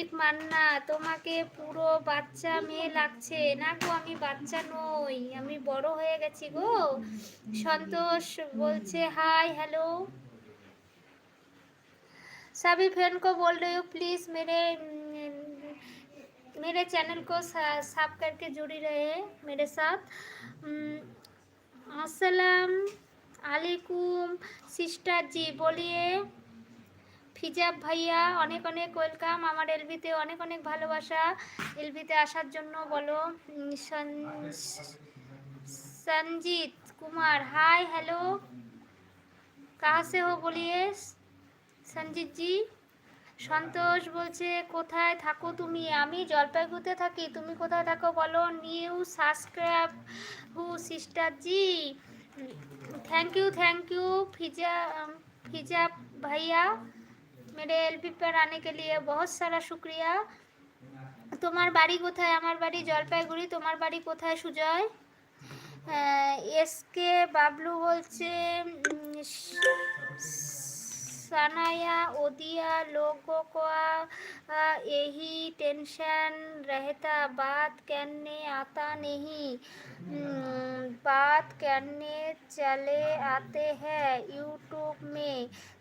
ঋত্বিক মান্না তোমাকে পুরো বাচ্চা মেয়ে লাগছে না গো আমি বাচ্চা নই আমি বড় হয়ে গেছি গো সন্তোষ বলছে হাই हेलो सभी फ्रेंड को बोल रही हूँ प्लीज़ मेरे मेरे चैनल को साफ करके जुड़ी रहे मेरे साथ अस्सलाम আলাইকুম সিস্টার জি বলিয়ে হিজাব ভাইয়া, অনেক অনেক ওয়েলকাম আমার এলবিতে অনেক অনেক ভালোবাসা। এলবিতে আসার জন্য বলো। সঞ্জিত কুমার হাই হ্যালো কাহা হো বলিয়ে, সঞ্জিত জি। সন্তোষ বলছে, কোথায় থাকো তুমি? আমি জলপাইগুড়িতে থাকি। তুমি কোথায় থাকো বলো? New subscribe who sister ji. Thank you thank you Fiza Fiza ভাইয়া। मेरे एल पर आने के लिए बहुत सारा शुक्रिया তোমার বাড়ি কোথায় আমার বাড়ি জলপাইগুড়ি তোমার বাড়ি কোথায় সুজয় এসকে বাবলু বলছে উম, सनाया ओदिया लोगों को आ, यही टेंशन रहता बात करने आता नहीं हम्म, बात करने चले आते हैं यूट्यूब में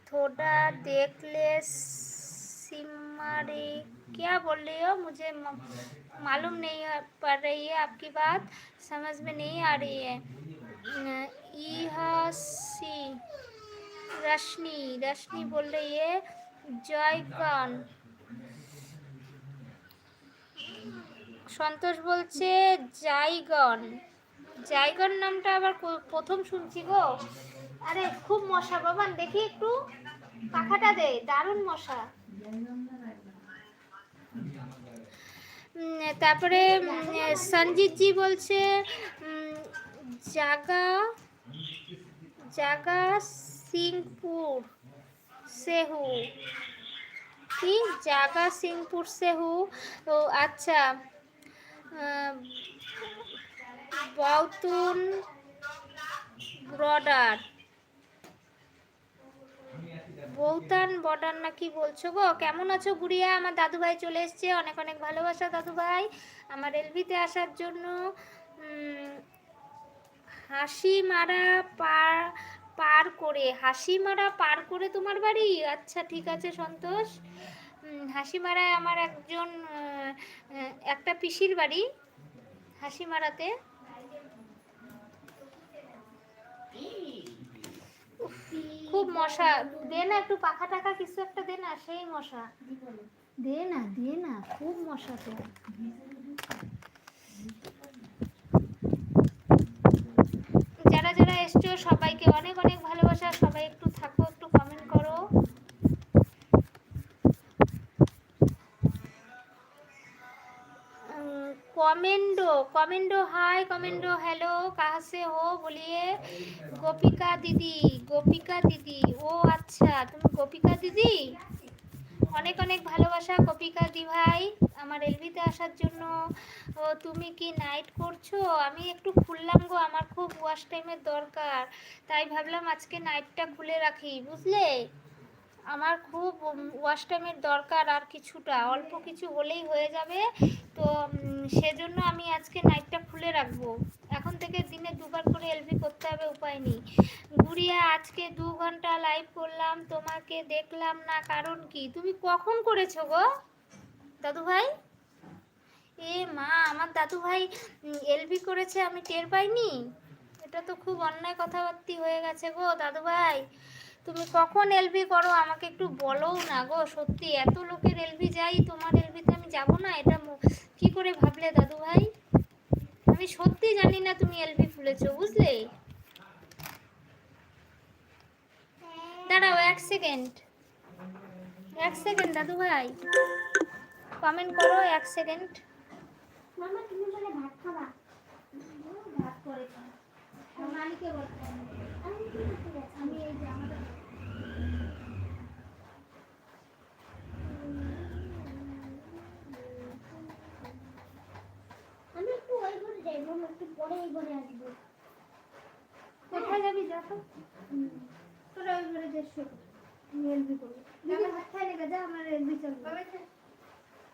थोड़ा देख ले सिमरे क्या बोल रही हो मुझे म- मालूम नहीं है- पड़ रही है आपकी बात समझ में नहीं आ रही है अं, इहासी रश्मि रश्मि बोल रही है জয়গণ সন্তোষ বলছে জাইগন জাইগন নামটা আবার কো- প্রথম শুনছি গো আরে খুব মশা বাবান দেখি একটু। পাখাটা দে দারুণ মশা। তারপরে উম, সঞ্জিত জি বলছে জাগা জাগা সিংপুর সেহু। কি? জাগা সিংপুর সেহু? ও আচ্ছা। বাউতুন ব্রডার। বৌতান বর্ডার না কি বলছো গো? কেমন আছো গুড়িয়া? আমার দাদু ভাই চলে এসছে। অনেক অনেক ভালোবাসা দাদু ভাই আমার এলভিতে আসার জন্য হাসি মারা পার পার করে হাসি মারা পার করে তোমার বাড়ি? আচ্ছা ঠিক আছে সন্তোষ। উম, হাসি মারায় আমার একজন একটা পিসির বাড়ি হাসি মারাতে। খুব মশা। দে না একটু পাখা টাকা কিছু একটা দে না, সেই মশা। দে না দে না, খুব মশা তো। যারা যারা এসছো সবাইকে कमेंडो कमेंडो हाय कमेंडो हेलो कहाँ से हो बोलिए गोपिका दीदी गोपिका दीदी ও আচ্ছা তুমি গোপিকা দিদি অনেক অনেক ভালোবাসা গোপিকা দি ভাই আমার এলভিতে আসার জন্য ও তুমি কি নাইট করছো আমি একটু খুললাম গো আমার খুব ওয়াশ টাইমের দরকার তাই ভাবলাম আজকে নাইটটা খুলে রাখি বুঝলে আমার খুব ওয়াশ টাইমের দরকার আর কিছুটা। অল্প কিছু হলেই হয়ে যাবে। তো সেজন্য আমি আজকে নাইটটা খুলে রাখব। এখন থেকে দিনে দুবার করে এলভি করতে হবে, উপায় নেই। গুড়িয়া, আজকে দু ঘণ্টা লাইভ করলাম, তোমাকে দেখলাম না, কারণ কি? তুমি কখন করেছ গো? দাদু ভাই? এ মা, আমার দাদু ভাই এলবি করেছে, আমি টের পাইনি? এটা তো খুব অন্যায় কথাবার্তি হয়ে গেছে গো, দাদু ভাই। তুমি কখন এলবি করো? আমাকে একটু বলো না গো, সত্যি। এত লোকের এলবি যাই, তোমার এলবিতে আমি যাব না? এটা কি করে ভাবলে দাদু ভাই আমি সত্যি জানি না তুমি এলবি খুলেছো বুঝলে? দাঁড়াও এক সেকেন্ড এক সেকেন্ড দাদু ভাই কমেন্ট করো এক সেকেন্ড মামা, তুমি ভাত খাবা? ভাত করে। মালিকে বলতে হবে। আমি কি করতে যাচ্ছি আমি এই যে আমাদের আমি একটু ওই ঘরে যাই একটু পরে আসব। কোথায় যাবি যা তো তোরা ওই ঘরে যাস করব। দিদি ভাত খাই লেগে যা আমার এলবি চলবে